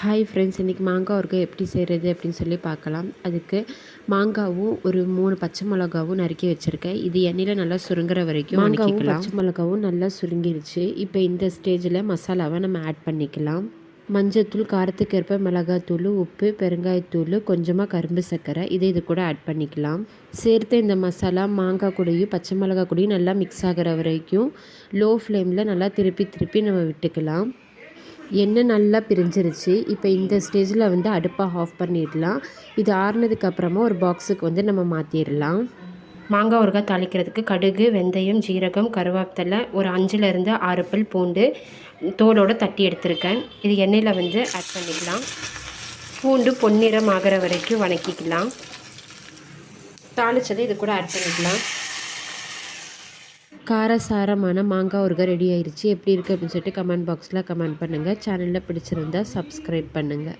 Hi friends இன்றைக்கி மாங்காய் ஊறுகாய் எப்படி செய்கிறது அப்படின்னு சொல்லி பார்க்கலாம். அதுக்கு மாங்காவும் ஒரு மூணு பச்சை மிளகாவும் நறுக்கி வச்சுருக்கேன். இது எண்ணெயில் நல்லா சுருங்குற வரைக்கும் மாங்காவும் பச்சை மிளகாவும் நல்லா சுருங்கிருச்சு. இப்போ இந்த ஸ்டேஜில் மசாலாவை நம்ம ஆட் பண்ணிக்கலாம். மஞ்சத்தூள் காரத்துக்கு ஏற்ப மிளகாத்தூள் உப்பு பெருங்காயத்தூள் கொஞ்சமாக கரும்பு சர்க்கரை இதை இது கூட ஆட் பண்ணிக்கலாம். சேர்த்த இந்த மசாலா மாங்காய் கூடயும் பச்சை மிளகாய் கூடயும் நல்லா மிக்ஸ் ஆகிற வரைக்கும் லோ ஃப்ளேமில் நல்லா திருப்பி திருப்பி நம்ம விட்டுக்கலாம். எண்ணெய் நல்லா பிரிஞ்சிருச்சு. இப்போ இந்த ஸ்டேஜில் வந்து அடுப்பை ஆஃப் பண்ணிடலாம். இது ஆறுனதுக்கப்புறமா ஒரு பாக்ஸுக்கு வந்து நம்ம மாற்றிடலாம் மாங்காய் ஊறுகாய் தாளிக்கிறதுக்கு கடுகு வெந்தயம் ஜீரகம் கருவேப்பிலை ஒரு அஞ்சுலேருந்து ஆறு பல் பூண்டு தோலோடு தட்டி எடுத்திருக்கேன். இது எண்ணெயில் வந்து ஆட் பண்ணிக்கலாம். பூண்டு பொன்னிறம் ஆகிற வரைக்கும் வணக்கிக்கலாம். தாளித்ததை இது கூட ஆட் பண்ணிக்கலாம். காரசாரமான மாங்காய் ஊறுகாய் ரெடி ஆயிடுச்சு எப்படி இருக்குது அப்படின்னு சொல்லிட்டு கமெண்ட் பாக்ஸில் கமெண்ட் பண்ணுங்கள் சேனலில் பிடிச்சிருந்தா சப்ஸ்கிரைப் பண்ணுங்கள்